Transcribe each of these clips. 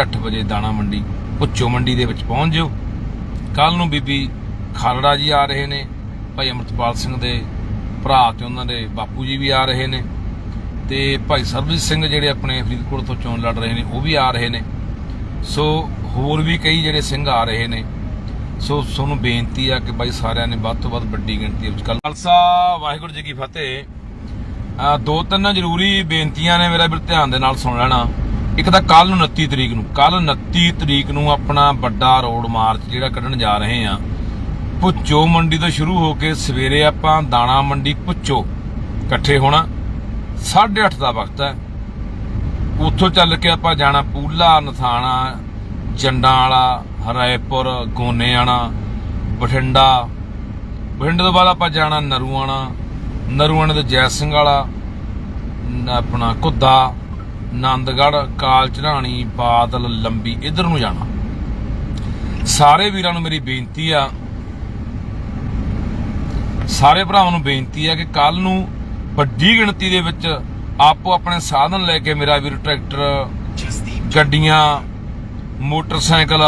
8 ਵਜੇ ਦਾਣਾ ਮੰਡੀ ਉੱਚੋ ਮੰਡੀ ਦੇ ਵਿੱਚ ਪਹੁੰਚ ਜਿਓ। ਕੱਲ ਨੂੰ ਬੀਬੀ ਖਾਲੜਾ ਜੀ ਆ ਰਹੇ ਨੇ, ਭਾਈ ਅਮਰਤਪਾਲ ਸਿੰਘ ਦੇ ਭਰਾ ਤੇ ਉਹਨਾਂ ਦੇ ਬਾਪੂ ਜੀ ਵੀ ਆ ਰਹੇ ਨੇ ਤੇ ਭਾਈ ਸਰਬਜੀਤ ਸਿੰਘ ਜਿਹੜੇ ਆਪਣੇ ਫਰੀਦਕੋਟ ਤੋਂ ਚੋਣ ਲੜ ਰਹੇ ਨੇ, ਉਹ ਵੀ ਆ ਰਹੇ ਨੇ। ਸੋ ਹੋਰ ਵੀ ਕਈ ਜਿਹੜੇ ਸਿੰਘ ਆ ਰਹੇ ਨੇ। ਸੋ ਤੁਹਾਨੂੰ ਬੇਨਤੀ ਆ ਕਿ ਭਾਈ ਸਾਰਿਆਂ ਨੇ ਵੱਧ ਤੋਂ ਵੱਧ ਵੱਡੀ ਗਿਣਤੀ ਵਿੱਚ ਕੱਲ ਖਾਲਸਾ ਵਾਹਿਗੁਰੂ ਜੀ ਕੀ ਫਤਿਹ। ਦੋ ਤਿੰਨ ਜ਼ਰੂਰੀ ਬੇਨਤੀਆਂ ਨੇ, ਮੇਰਾ ਵੀ ਧਿਆਨ ਦੇ ਨਾਲ ਸੁਣ ਲੈਣਾ। ਇੱਕ ਤਾਂ ਕੱਲ ਨੂੰ 29 ਤਰੀਕ ਨੂੰ ਕੱਲ 29 ਤਰੀਕ ਨੂੰ ਆਪਣਾ ਵੱਡਾ ਰੋਡ ਮਾਰਚ ਜਿਹੜਾ ਕੱਢਣ ਜਾ ਰਹੇ ਆ ਪੁੱਚੋ ਮੰਡੀ ਤੋਂ ਸ਼ੁਰੂ ਹੋ ਕੇ ਸਵੇਰੇ ਆਪਾਂ ਦਾਣਾ ਮੰਡੀ ਪੁੱਚੋ ਇਕੱਠੇ ਹੋਣਾ 8:30 ਦਾ ਵਕਤ ਹੈ। ਉੱਥੋਂ ਚੱਲ ਕੇ ਆਪਾਂ ਜਾਣਾ ਪੂਲਾ, ਨਥਾਣਾ ਜੰਡਾਂ ਵਾਲਾ ਹਰਾਏਪੁਰ ਗੋਨੇਆਣਾ, ਬਠਿੰਡਾ। ਬਠਿੰਡੇ ਤੋਂ ਬਾਅਦ ਆਪਾਂ ਜਾਣਾ ਨਰੂਆਣਾ, ਨਰੂਆਣੇ ਤੋਂ ਜੈ ਸਿੰਘ ਵਾਲਾ, ਆਪਣਾ ਕੁੱਦਾ ਨੰਦਗੜ੍ਹ ਕਾਲ ਚੜਾਣੀ ਬਾਦਲ ਲੰਬੀ ਇਧਰ ਨੂੰ ਜਾਣਾ। ਸਾਰੇ ਵੀਰਾਂ ਨੂੰ ਮੇਰੀ ਬੇਨਤੀ ਆ, ਸਾਰੇ ਭਰਾਵਾਂ ਨੂੰ ਬੇਨਤੀ ਆ ਕਿ ਕੱਲ ਨੂੰ ਵੱਡੀ ਗਿਣਤੀ ਦੇ ਵਿੱਚ ਆਪੋ ਆਪਣੇ ਸਾਧਨ ਲੈ ਕੇ ਮੇਰਾ ਵੀਰ ਟਰੈਕਟਰ, ਗੱਡੀਆਂ, ਮੋਟਰਸਾਈਕਲ,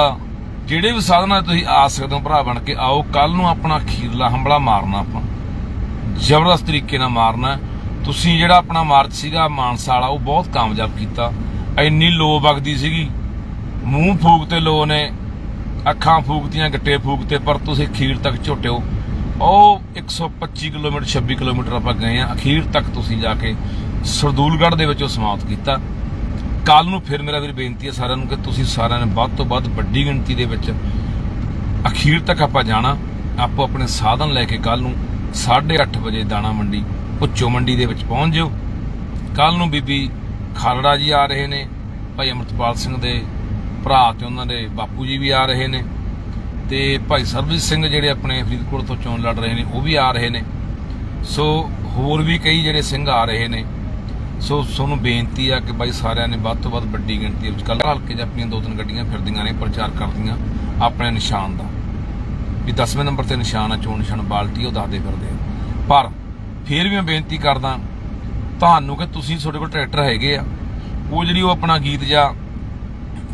ਜਿਹੜੇ ਵੀ ਸਾਧਨਾਂ ਤੁਸੀਂ ਆ ਸਕਦੇ ਹੋ ਭਰਾ ਬਣ ਕੇ ਆਓ। ਕੱਲ ਨੂੰ ਆਪਣਾ ਖੀਰਲਾ ਹੰਬਲਾ ਮਾਰਨਾ ਆਪਾਂ। ਜ਼ਬਰਦਸਤ ਤਰੀਕੇ ਨਾਲ ਮਾਰਨਾ। ਤੁਸੀਂ ਜਿਹੜਾ ਆਪਣਾ ਮਾਰਚ ਸੀਗਾ, ਮਾਨਸਾ ਵਾਲਾ, ਉਹ ਬਹੁਤ ਕਾਮਯਾਬ ਕੀਤਾ। ਇੰਨੀ ਲੋ ਵਗਦੀ ਸੀਗੀ। ਮੂੰਹ ਫੂਕ ਤੇ ਲੋ ਨੇ, ਅੱਖਾਂ ਫੂਕਤੀਆਂ, ਗੱਟੇ ਫੂਕਤੇ, ਪਰ ਤੁਸੀਂ ਅਖੀਰ ਤੱਕ ਝੋਟਿਓ। ਉਹ 125 ਕਿਲੋਮੀਟਰ 26 ਕਿਲੋਮੀਟਰ ਆਪਾਂ ਗਏ ਆ। ਅਖੀਰ ਤੱਕ ਤੁਸੀਂ ਜਾ ਕੇ ਸਰਦੂਲਗੜ੍ਹ ਦੇ ਵਿੱਚ ਉਹ ਸਮਾਪਤ ਕੀਤਾ। ਕੱਲ ਨੂੰ ਫਿਰ ਮੇਰਾ ਵੀਰ ਬੇਨਤੀ ਹੈ ਸਾਰਿਆਂ ਨੂੰ ਕਿ ਤੁਸੀਂ ਸਾਰਿਆਂ ਨੇ ਵੱਧ ਤੋਂ ਵੱਧ ਵੱਡੀ ਗਿਣਤੀ ਦੇ ਵਿੱਚ ਅਖੀਰ ਤੱਕ ਆਪਾਂ ਜਾਣਾ। ਆਪੋ ਆਪਣੇ ਸਾਧਨ ਲੈ ਕੇ ਕੱਲ ਨੂੰ 8:30 ਵਜੇ ਦਾਣਾ ਮੰਡੀ ਪੁੱਚੋ ਮੰਡੀ ਦੇ ਵਿੱਚ ਪਹੁੰਚ ਜਿਓ। ਕੱਲ ਨੂੰ ਬੀਬੀ ਖਾਲੜਾ ਜੀ ਆ ਰਹੇ ਨੇ, ਭਾਈ ਅਮਰਤਪਾਲ ਸਿੰਘ ਦੇ ਭਰਾ ਤੇ ਉਹਨਾਂ ਦੇ ਬਾਪੂ ਜੀ ਵੀ ਆ ਰਹੇ ਨੇ ਤੇ ਭਾਈ ਸਰਬਜੀਤ ਸਿੰਘ ਜਿਹੜੇ ਆਪਣੇ ਫਰੀਦਕੋਟ ਤੋਂ ਚੋਣ ਲੜ ਰਹੇ ਨੇ, ਉਹ ਵੀ ਆ ਰਹੇ ਨੇ। ਸੋ ਹੋਰ ਵੀ ਕਈ ਜਿਹੜੇ ਸਿੰਘ ਆ ਰਹੇ ਨੇ। ਸੋ ਤੁਹਾਨੂੰ ਬੇਨਤੀ ਆ ਕਿ ਬਾਈ ਸਾਰਿਆਂ ਨੇ ਵੱਧ ਤੋਂ ਵੱਧ ਵੱਡੀ ਗਿਣਤੀ ਵਿੱਚ ਕੱਲ ਹਲਕੇ 'ਚ ਆਪਣੀਆਂ ਦੋ ਤਿੰਨ ਗੱਡੀਆਂ ਫਿਰਦੀਆਂ ਨੇ, ਪ੍ਰਚਾਰ ਕਰਦੀਆਂ ਆਪਣੇ ਨਿਸ਼ਾਨ ਦਾ। ਵੀ 10ਵੇਂ ਨੰਬਰ ਤੇ ਨਿਸ਼ਾਨ ਆ, ਚੋਣ ਨਿਸ਼ਾਨ ਬਾਲਟੀ, ਉਹ ਦੱਸਦੇ ਫਿਰਦੇ ਆ। ਪਰ ਫਿਰ ਵੀ ਮੈਂ ਬੇਨਤੀ ਕਰਦਾ ਤੁਹਾਨੂੰ ਕਿ ਤੁਸੀਂ ਤੁਹਾਡੇ ਕੋਲ ਟਰੈਕਟਰ ਹੈਗੇ ਆ, ਉਹ ਜਿਹੜੀ ਉਹ ਆਪਣਾ ਗੀਤ ਜਾਂ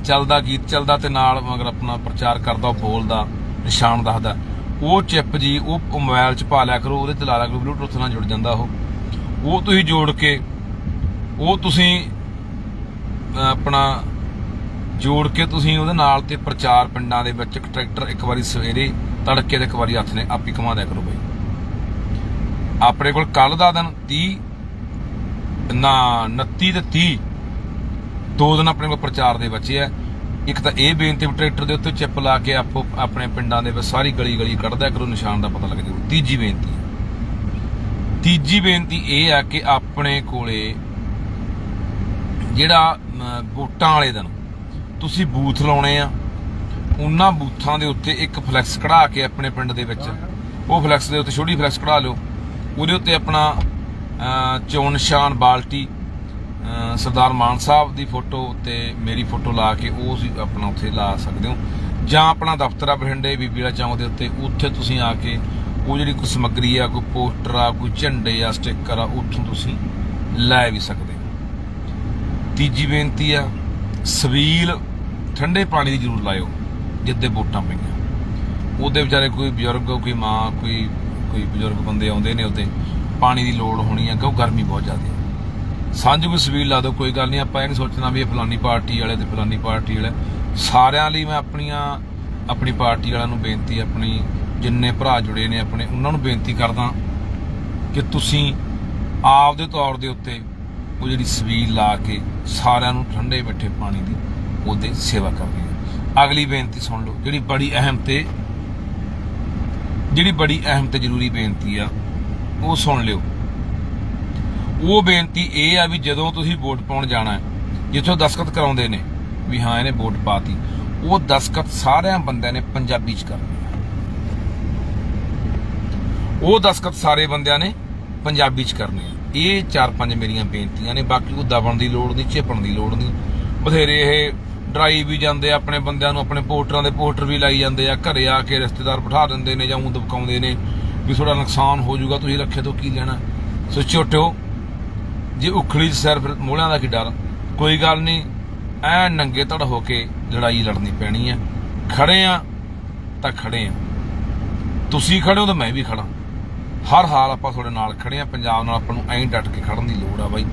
ਚੱਲਦਾ ਗੀਤ ਚੱਲਦਾ ਤੇ ਨਾਲ ਮਗਰ ਆਪਣਾ ਪ੍ਰਚਾਰ ਕਰਦਾ, ਉਹ ਬੋਲਦਾ, ਨਿਸ਼ਾਨ ਦੱਸਦਾ, ਉਹ ਚਿਪ ਜੀ, ਉਹ ਉਹ ਮੋਬਾਈਲ 'ਚ ਪਾ ਲਿਆ ਕਰੋ, ਉਹਦੇ ਤੇ ਲਾ ਲਿਆ ਕਰੋ ਬਲੂਟੁੱਥ ਨਾਲ ਜੁੜ ਜਾਂਦਾ ਉਹ। ਉਹ ਤੁਸੀਂ ਜੋੜ ਕੇ, ਉਹ ਤੁਸੀਂ ਆਪਣਾ ਜੋੜ ਕੇ ਤੁਸੀਂ ਉਹਦੇ ਨਾਲ ਤੇ ਪ੍ਰਚਾਰ ਪਿੰਡਾਂ ਦੇ ਵਿੱਚ ਟਰੈਕਟਰ ਇੱਕ ਵਾਰੀ ਸਵੇਰੇ ਤੜਕੇ ਤੇ ਇੱਕ ਵਾਰੀ ਹੱਥ ਨੇ ਆਪੀ ਕਮਾ ਦਿਆ ਕਰੋ ਬਈ। ਆਪਣੇ ਕੋਲ ਕੱਲ ਦਾ ਦਿਨ 30 ਨਾ 29 ਤੇ 30 ਦੋ ਦਿਨ ਆਪਣੇ ਕੋਲ ਪ੍ਰਚਾਰ ਦੇ ਬਚੇ ਆ। ਇੱਕ ਤਾਂ ਇਹ ਬੇਨਤੀ ਵੀ ਟਰੈਕਟਰ ਦੇ ਉੱਤੇ ਚਿੱਪ ਲਾ ਕੇ ਆਪੋ ਆਪਣੇ ਪਿੰਡਾਂ ਦੇ ਵਿੱਚ ਸਾਰੀ ਗਲੀ ਗਲੀ ਕੱਢਦਾ ਕਰੋ ਨਿਸ਼ਾਨ ਦਾ ਪਤਾ ਲੱਗ ਜਾਊ ਤੀਜੀ ਬੇਨਤੀ। ਤੀਜੀ ਬੇਨਤੀ ਇਹ ਆ ਕਿ ਆਪਣੇ ਕੋਲੇ ਜਿਹੜਾ ਵੋਟਾਂ ਵਾਲੇ ਦਿਨ ਤੁਸੀਂ ਬੂਥ ਲਾਉਣੇ ਆ। ਉਹਨਾਂ ਬੂਥਾਂ ਦੇ ਉੱਤੇ ਇੱਕ ਫਲੈਕਸ ਕਢਾ ਕੇ ਆਪਣੇ ਪਿੰਡ ਦੇ ਵਿੱਚ, ਉਹ ਫਲੈਕਸ ਦੇ ਉੱਤੇ ਛੋਟੀ ਫਲੈਕਸ ਕਢਾ ਲਿਓ। ਉਹਦੇ ਉੱਤੇ ਆਪਣਾ ਚੋਣ ਨਿਸ਼ਾਨ ਬਾਲਟੀ ਸਰਦਾਰ ਮਾਨ ਸਾਹਿਬ ਦੀ ਫੋਟੋ ਤੇ ਮੇਰੀ ਫੋਟੋ ਲਾ ਕੇ ਉਹ ਆਪਣਾ ਉੱਥੇ ਲਾ ਸਕਦੇ ਹੋ। ਜਾਂ ਆਪਣਾ ਦਫ਼ਤਰ ਆ ਬਠਿੰਡੇ, ਬੀਬੀ ਚੌਂਕ ਦੇ ਉੱਤੇ, ਉੱਥੇ ਤੁਸੀਂ ਆ ਕੇ ਉਹ ਜਿਹੜੀ ਕੋਈ ਸਮੱਗਰੀ ਆ, ਕੋਈ ਪੋਸਟਰ ਆ, ਕੋਈ ਝੰਡੇ ਆ, ਸਟicker ਆ, ਉੱਥੋਂ ਤੁਸੀਂ ਲੈ ਵੀ ਸਕਦੇ ਹੋ। ਤੀਜੀ ਬੇਨਤੀ ਆ, ਸਵੀਲ ਠੰਡੇ ਪਾਣੀ ਦੀ ਜ਼ਰੂਰ ਲਾਇਓ, ਜਿੱਦੇ ਵੋਟਾਂ ਪਈਆਂ। ਉਹਦੇ ਵਿਚਾਰੇ ਕੋਈ ਬਜ਼ੁਰਗ, ਕੋਈ ਮਾਂ, ਕੋਈ ਕੋਈ ਬਜ਼ੁਰਗ ਬੰਦੇ ਆਉਂਦੇ ਨੇ ਉੱਤੇ ਪਾਣੀ ਦੀ ਲੋੜ ਹੋਣੀ ਹੈ ਕਿਉਂ ਗਰਮੀ ਬਹੁਤ ਜ਼ਿਆਦਾ ਹੈ ਸਾਂਝ ਕੋਈ ਸਵੀਲ ਲਾ ਦਿਓ, ਕੋਈ ਗੱਲ ਨਹੀਂ, ਆਪਾਂ ਇਹ ਨਹੀਂ ਸੋਚਣਾ ਵੀ ਇਹ ਫਲਾਨੀ ਪਾਰਟੀ ਵਾਲੇ ਤੇ ਫਲਾਨੀ ਪਾਰਟੀ ਵਾਲੇ। ਸਾਰਿਆਂ ਲਈ ਮੈਂ ਆਪਣੀਆਂ, ਆਪਣੀ ਪਾਰਟੀ ਵਾਲਿਆਂ ਨੂੰ ਬੇਨਤੀ, ਆਪਣੀ ਜਿੰਨੇ ਭਰਾ ਜੁੜੇ ਨੇ, ਆਪਣੇ ਉਹਨਾਂ ਨੂੰ ਬੇਨਤੀ ਕਰਦਾ ਕਿ ਤੁਸੀਂ ਆਪ ਦੇ ਤੌਰ ਦੇ ਉੱਤੇ ਉਹ ਜਿਹੜੀ ਸਵੀਲ ਲਾ ਕੇ ਸਾਰਿਆਂ ਨੂੰ ਠੰਡੇ ਮਿੱਠੇ ਪਾਣੀ ਦੀ ਉਹਦੇ ਸੇਵਾ ਕਰਨੀ ਹੈ। ਅਗਲੀ ਬੇਨਤੀ ਸੁਣ ਲਓ, ਜਿਹੜੀ ਬੜੀ ਅਹਿਮ ਤੇ ਜਿਹੜੀ ਬੜੀ ਅਹਿਮ ਤੇ ਜ਼ਰੂਰੀ ਬੇਨਤੀ ਆ, ਉਹ ਸੁਣ ਲਿਓ। ਉਹ ਬੇਨਤੀ ਇਹ ਆ ਵੀ ਜਦੋਂ ਤੁਸੀਂ ਵੋਟ ਪਾਉਣ ਜਾਣਾ ਜਿੱਥੋਂ ਦਸਖਤ ਕਰਾਉਂਦੇ ਨੇ, ਵੀ ਹਾਂ, ਇਹਨੇ ਵੋਟ ਪਾਤੀ, ਉਹ ਦਸਖਤ ਸਾਰਿਆਂ ਬੰਦਿਆਂ ਨੇ ਪੰਜਾਬੀ ਚ ਕਰਨੇ ਉਹ ਦਸਖਤ ਸਾਰੇ ਬੰਦਿਆਂ ਨੇ ਪੰਜਾਬੀ ਚ ਕਰਨੇ ਇਹ ਚਾਰ ਪੰਜ ਮੇਰੀਆਂ ਬੇਨਤੀਆਂ ਨੇ, ਬਾਕੀ ਉਹ ਦਬਣ ਦੀ ਲੋੜ ਨਹੀਂ ਝੇਪਣ ਦੀ ਲੋੜ ਨਹੀਂ। ਬਥੇਰੇ ਇਹ ਡਰਾਈ ਵੀ ਜਾਂਦੇ ਆ, ਆਪਣੇ ਬੰਦਿਆਂ ਨੂੰ ਆਪਣੇ ਪੋਸਟਰਾਂ ਦੇ ਪੋਸਟਰ ਵੀ ਲਾਈ ਜਾਂਦੇ ਆ, ਘਰੇ ਆ ਕੇ ਰਿਸ਼ਤੇਦਾਰ ਬਿਠਾ ਦਿੰਦੇ ਨੇ ਜਾਂ ਉਹ ਦਬਕਾਉਂਦੇ ਨੇ ਵੀ ਤੁਹਾਡਾ ਨੁਕਸਾਨ ਹੋ ਜਾਊਗਾ, ਤੁਸੀਂ ਰੱਖੇ ਤੋਂ ਕੀ ਲੈਣਾ। ਸੋ ਝੋਟਿਓ, ਜੇ ਉਖਲੀ 'ਚ ਸਿਰ, ਫਿਰ ਮੋਹਲਿਆਂ ਦਾ ਕੀ ਡਰ? ਕੋਈ ਗੱਲ ਨਹੀਂ ਐ ਨੰਗੇ ਧੜ ਹੋ ਕੇ ਲੜਾਈ ਲੜਨੀ ਪੈਣੀ ਹੈ ਖੜੇ ਆ ਤਾਂ ਖੜੇ ਆ। ਤੁਸੀਂ ਖੜੇ ਹੋ ਤਾਂ ਮੈਂ ਵੀ ਖੜਾ। ਹਰ ਹਾਲ ਆਪਾਂ ਤੁਹਾਡੇ ਨਾਲ ਖੜੇ ਆ, ਪੰਜਾਬ ਨਾਲ ਆਪਾਂ ਨੂੰ ਐਂ ਡਟ ਕੇ ਖੜਨ ਦੀ ਲੋੜ ਆ ਬਾਈ।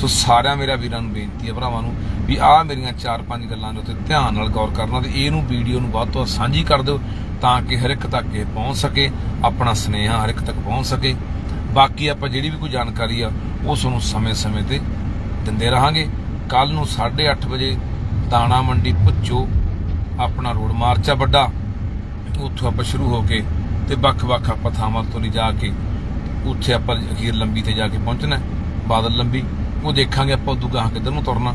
ਸੋ ਸਾਰਿਆਂ ਮੇਰਾ ਵੀਰਾਂ ਨੂੰ ਬੇਨਤੀ ਹੈ ਭਰਾਵਾਂ ਨੂੰ ਵੀ ਆਹ ਮੇਰੀਆਂ ਚਾਰ ਪੰਜ ਗੱਲਾਂ ਦੇ ਉੱਤੇ ਧਿਆਨ ਨਾਲ ਗੌਰ ਕਰਨਾ ਤੇ ਇਹਨੂੰ ਵੀਡੀਓ ਨੂੰ ਵੱਧ ਤੋਂ ਵੱਧ ਸਾਂਝੀ ਕਰ ਦਿਓ ਤਾਂ ਕਿ ਹਰ ਇੱਕ ਤੱਕ ਇਹ ਪਹੁੰਚ ਸਕੇ, ਆਪਣਾ ਸੁਨੇਹਾ ਹਰ ਇੱਕ ਤੱਕ ਪਹੁੰਚ ਸਕੇ। ਬਾਕੀ ਆਪਾਂ ਜਿਹੜੀ ਵੀ ਕੋਈ ਜਾਣਕਾਰੀ ਆ, ਉਹ ਤੁਹਾਨੂੰ ਸਮੇਂ-ਸਮੇਂ ਤੇ ਦਿੰਦੇ ਰਹਾਂਗੇ। ਕੱਲ ਨੂੰ 8:30 ਵਜੇ ਦਾਣਾ ਮੰਡੀ ਪੁੱਚੋ ਆਪਣਾ ਰੋਡ ਮਾਰਚ ਆ ਵੱਡਾ, ਉੱਥੋਂ ਆਪਾਂ ਸ਼ੁਰੂ ਹੋ ਕੇ ਤੇ ਵੱਖ-ਵੱਖ ਆਪਾਂ ਥਾਵਾਂ ਤੋਂ ਲਿਜਾ ਕੇ, ਉੱਥੇ ਆਪਾਂ ਅਖੀਰ ਲੰਬੀ ਤੇ ਜਾ ਕੇ ਪਹੁੰਚਣਾ, ਬਾਦਲ ਲੰਬੀ। ਉਹ ਦੇਖਾਂਗੇ, ਆਪਾਂ ਉਦੋਂ ਗਾਹਾਂ ਕਿੱਧਰ ਨੂੰ ਤੁਰਨਾ।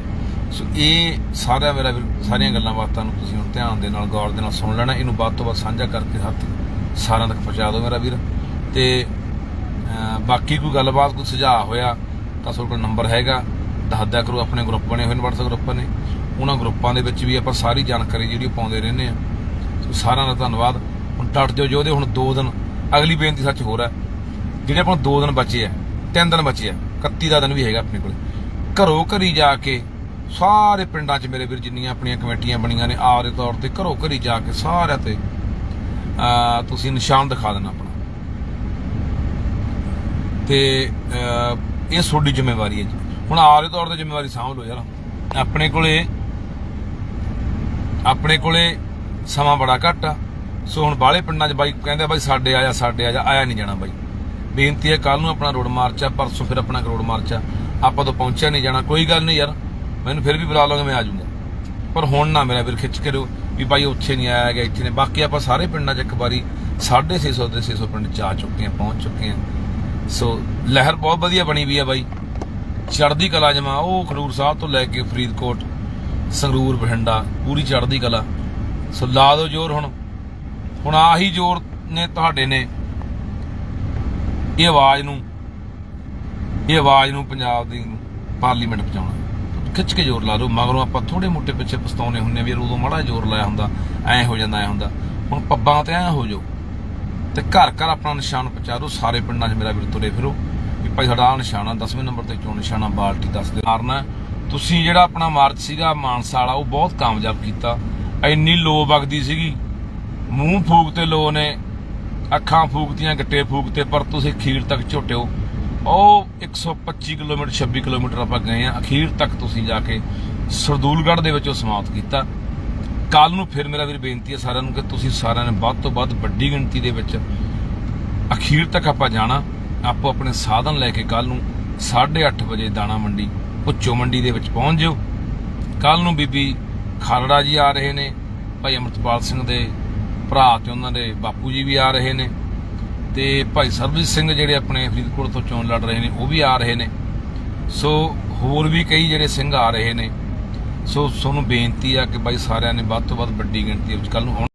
ਸੋ ਇਹ ਸਾਰਾ ਮੇਰਾ ਵੀਰ- ਸਾਰੀਆਂ ਗੱਲਾਂ ਬਾਤਾਂ ਨੂੰ ਤੁਸੀਂ ਹੁਣ ਧਿਆਨ ਦੇ ਨਾਲ, ਗੌਰ ਦੇ ਨਾਲ ਸੁਣ ਲੈਣਾ। ਇਹਨੂੰ ਵੱਧ ਤੋਂ ਵੱਧ ਸਾਂਝਾ ਕਰਕੇ ਹੱਥ ਸਾਰਿਆਂ ਤੱਕ ਪਹੁੰਚਾ ਦਿਓ ਮੇਰਾ ਵੀਰ। ਤੇ ਬਾਕੀ ਕੋਈ ਗੱਲਬਾਤ, ਕੋਈ ਸੁਝਾਅ ਹੋਇਆ ਤਾਂ ਤੁਹਾਡੇ ਕੋਲ ਨੰਬਰ ਹੈਗਾ। ਦੱਸ ਕਰੋ, ਆਪਣੇ ਗਰੁੱਪ ਬਣੇ ਹੋਏ ਨੇ, WhatsApp ਗਰੁੱਪ ਨੇ ਉਹਨਾਂ ਗਰੁੱਪਾਂ ਦੇ ਵਿੱਚ ਵੀ ਆਪਾਂ ਸਾਰੀ ਜਾਣਕਾਰੀ ਜਿਹੜੀ ਉਹ ਪਾਉਂਦੇ ਰਹਿੰਦੇ ਆ। ਸੋ ਸਾਰਿਆਂ ਦਾ ਧੰਨਵਾਦ। ਹੁਣ ਡਟ ਦਿਓ ਜੋ ਉਹਦੇ, ਹੁਣ 2 ਦਿਨ। ਅਗਲੀ ਬੇਨਤੀ ਸੱਚ ਹੋਰ ਹੈ। ਜਿਹੜੇ ਆਪਾਂ 2 ਦਿਨ ਬਚੇ ਆ 3 ਦਿਨ ਬਚੇ ਆ 31 ਦਾ ਦਿਨ ਵੀ ਹੈਗਾ ਆਪਣੇ ਕੋਲ। ਘਰੋਂ ਘਰੀ ਜਾ ਕੇ ਸਾਰੇ ਪਿੰਡਾਂ 'ਚ ਮੇਰੇ ਵੀਰ ਜਿੰਨੀਆਂ ਆਪਣੀਆਂ ਕਮੇਟੀਆਂ ਬਣੀਆਂ ਨੇ ਆਪ ਤੌਰ ਤੇ ਘਰੋਂ ਘਰੀ ਜਾ ਕੇ ਸਾਰਿਆਂ ਤੇ ਤੁਸੀਂ ਨਿਸ਼ਾਨ ਦਿਖਾ ਦੇਣਾ ਆਪਣਾ। ਤੇ ਇਹ ਤੁਹਾਡੀ ਜ਼ਿੰਮੇਵਾਰੀ ਹੈ ਜੀ। ਹੁਣ ਆਪ ਤੌਰ ਤੇ ਜ਼ਿੰਮੇਵਾਰੀ ਸਾਂਭ ਲਓ ਯਾਰ। ਆਪਣੇ ਕੋਲੇ ਆਪਣੇ ਕੋਲੇ ਸਮਾਂ ਬੜਾ ਘੱਟ ਆ। ਸੋ ਹੁਣ ਬਾਹਲੇ ਪਿੰਡਾਂ 'ਚ ਬਾਈ ਕਹਿੰਦੇ ਬਾਈ ਸਾਡੇ ਆਇਆ ਸਾਡੇ ਆਇਆ ਆਇਆ ਨਹੀਂ ਜਾਣਾ ਬਾਈ। ਬੇਨਤੀ ਹੈ ਕੱਲ ਨੂੰ ਆਪਣਾ ਰੋਡ ਮਾਰਚ ਆ, ਪਰਸੋਂ ਫਿਰ ਆਪਣਾ ਰੋਡ ਮਾਰਚ ਆ। ਆਪਾਂ ਤੋਂ ਪਹੁੰਚਿਆ ਨਹੀਂ ਜਾਣਾ, ਕੋਈ ਗੱਲ ਨਹੀਂ ਯਾਰ। ਮੈਨੂੰ ਫਿਰ ਵੀ ਬੁਲਾ ਲਓਗੇ, ਮੈਂ ਆ ਜਾਊਂਗਾ। ਪਰ ਹੁਣ ਨਾ ਮੇਰਾ ਵੀਰ ਖਿੱਚ ਕੇ ਰਹੋ ਵੀ ਭਾਈ ਉੱਥੇ ਨਹੀਂ ਆਇਆ ਗਿਆ ਇੱਥੇ ਨੇ ਬਾਕੀ ਆਪਾਂ ਸਾਰੇ ਪਿੰਡਾਂ 'ਚ ਇੱਕ ਵਾਰੀ 650 ਦੇ 600 ਪਿੰਡ 'ਚ ਆ ਚੁੱਕੇ ਆ ਪਹੁੰਚ ਚੁੱਕੇ ਆ ਸੋ ਲਹਿਰ ਬਹੁਤ ਵਧੀਆ ਬਣੀ ਵੀ ਆ ਬਾਈ। ਚੜ੍ਹਦੀ ਕਲਾ ਜਮਾ, ਉਹ ਖਡੂਰ ਸਾਹਿਬ ਤੋਂ ਲੈ ਕੇ ਫਰੀਦਕੋਟ, ਸੰਗਰੂਰ, ਬਠਿੰਡਾ, ਪੂਰੀ ਚੜ੍ਹਦੀ ਕਲਾ। ਸੋ ਲਾ ਦਿਓ ਜ਼ੋਰ ਹੁਣ। ਹੁਣ ਆਹੀ ਜ਼ੋਰ ਨੇ ਤੁਹਾਡੇ ਨੇ। ਇਹ ਆਵਾਜ਼ ਨੂੰ, ਇਹ ਆਵਾਜ਼ ਨੂੰ ਪੰਜਾਬ ਦੀ ਪਾਰਲੀਮੈਂਟ ਪਹੁੰਚਾਉਣਾ। ਖਿੱਚ ਕੇ ਜ਼ੋਰ ਲਾ ਲਓ ਮਗਰੋਂ ਆਪਾਂ ਥੋੜੇ ਮੋਟੇ ਪਿੱਛੇ ਪਛਤਾਉਨੇ ਹੁੰਨੇ ਵੀ ਉਦੋਂ ਮਾੜਾ ਜ਼ੋਰ ਲਾਇਆ ਹੁੰਦਾ, ਐ ਹੋ ਜਾਂਦਾ, ਐ ਹੁੰਦਾ। ਹੁਣ ਪੱਬਾਂ ਤੇ ਐ ਹੋ ਜਾਓ ਤੇ ਘਰ ਘਰ ਆਪਣਾ ਨਿਸ਼ਾਨ ਪਹੁੰਚਾ ਦਿਓ, ਸਾਰੇ ਪਿੰਡਾਂ 'ਚ ਮੇਰਾ ਵੀਰ ਤੁਰੇ ਫਿਰੋ। ਵੀ ਭਾਈ ਸਾਡਾ ਆਹ ਨਿਸ਼ਾਨਾ 10ਵੇਂ ਨੰਬਰ ਤੇ ਚੋਣ ਨਿਸ਼ਾਨਾ ਬਾਲਟੀ ਦੱਸ ਦਿਓ ਮਾਰਨਾ ਤੁਸੀਂ ਜਿਹੜਾ ਆਪਣਾ ਮਾਰਚ ਸੀਗਾ, ਮਾਨਸਾ ਵਾਲਾ, ਉਹ ਬਹੁਤ ਕਾਮਯਾਬ ਕੀਤਾ। ਇੰਨੀ ਲੋ ਵਗਦੀ ਸੀਗੀ, ਮੂੰਹ ਫੂਕ ਤੇ ਲੋ ਨੇ ਅੱਖਾਂ ਫੂਕਤੀਆਂ ਗੱਟੇ ਫੂਕਤੇ, ਪਰ ਤੁਸੀਂ ਅਖੀਰ ਤੱਕ ਝੋਟਿਓ। ਉਹ 125 ਕਿਲੋਮੀਟਰ 26 ਕਿਲੋਮੀਟਰ ਆਪਾਂ ਗਏ ਆ। ਅਖੀਰ ਤੱਕ ਤੁਸੀਂ ਜਾ ਕੇ ਸਰਦੂਲਗੜ੍ਹ ਦੇ ਵਿੱਚ ਉਹ ਸਮਾਪਤ ਕੀਤਾ। ਕੱਲ ਨੂੰ ਫਿਰ ਮੇਰਾ ਵੀਰ ਬੇਨਤੀ ਹੈ ਸਾਰਿਆਂ ਨੂੰ ਕਿ ਤੁਸੀਂ ਸਾਰਿਆਂ ਨੇ ਵੱਧ ਤੋਂ ਵੱਧ ਵੱਡੀ ਗਿਣਤੀ ਦੇ ਵਿੱਚ ਅਖੀਰ ਤੱਕ ਆਪਾਂ ਜਾਣਾ। ਆਪੋ ਆਪਣੇ ਸਾਧਨ ਲੈ ਕੇ ਕੱਲ ਨੂੰ 8:30 ਵਜੇ ਦਾਣਾ ਮੰਡੀ, ਉੱਚੋ ਮੰਡੀ ਦੇ ਵਿੱਚ ਪਹੁੰਚ ਜਿਓ। ਕੱਲ ਨੂੰ ਬੀਬੀ ਖਾਲੜਾ ਜੀ ਆ ਰਹੇ ਨੇ, ਭਾਈ ਅਮਰਤਪਾਲ ਸਿੰਘ ਦੇ ਭਰਾ ਤੇ ਉਹਨਾਂ ਦੇ ਬਾਪੂ ਜੀ ਵੀ ਆ ਰਹੇ ਨੇ ਤੇ ਭਾਈ ਸਰਬਜੀਤ ਸਿੰਘ ਜਿਹੜੇ ਆਪਣੇ ਫਰੀਦਕੋਟ ਤੋਂ ਚੋਣ ਲੜ ਰਹੇ ਨੇ, ਉਹ ਵੀ ਆ ਰਹੇ ਨੇ। ਸੋ ਹੋਰ ਵੀ ਕਈ ਜਿਹੜੇ ਸਿੰਘ ਆ ਰਹੇ ਨੇ। ਸੋ ਤੁਹਾਨੂੰ ਬੇਨਤੀ ਆ ਕਿ ਬਾਈ ਸਾਰਿਆਂ ਨੇ ਵੱਧ ਤੋਂ ਵੱਧ ਵੱਡੀ ਗਿਣਤੀ ਵਿੱਚ ਕੱਲ ਨੂੰ ਆਉਣਾ।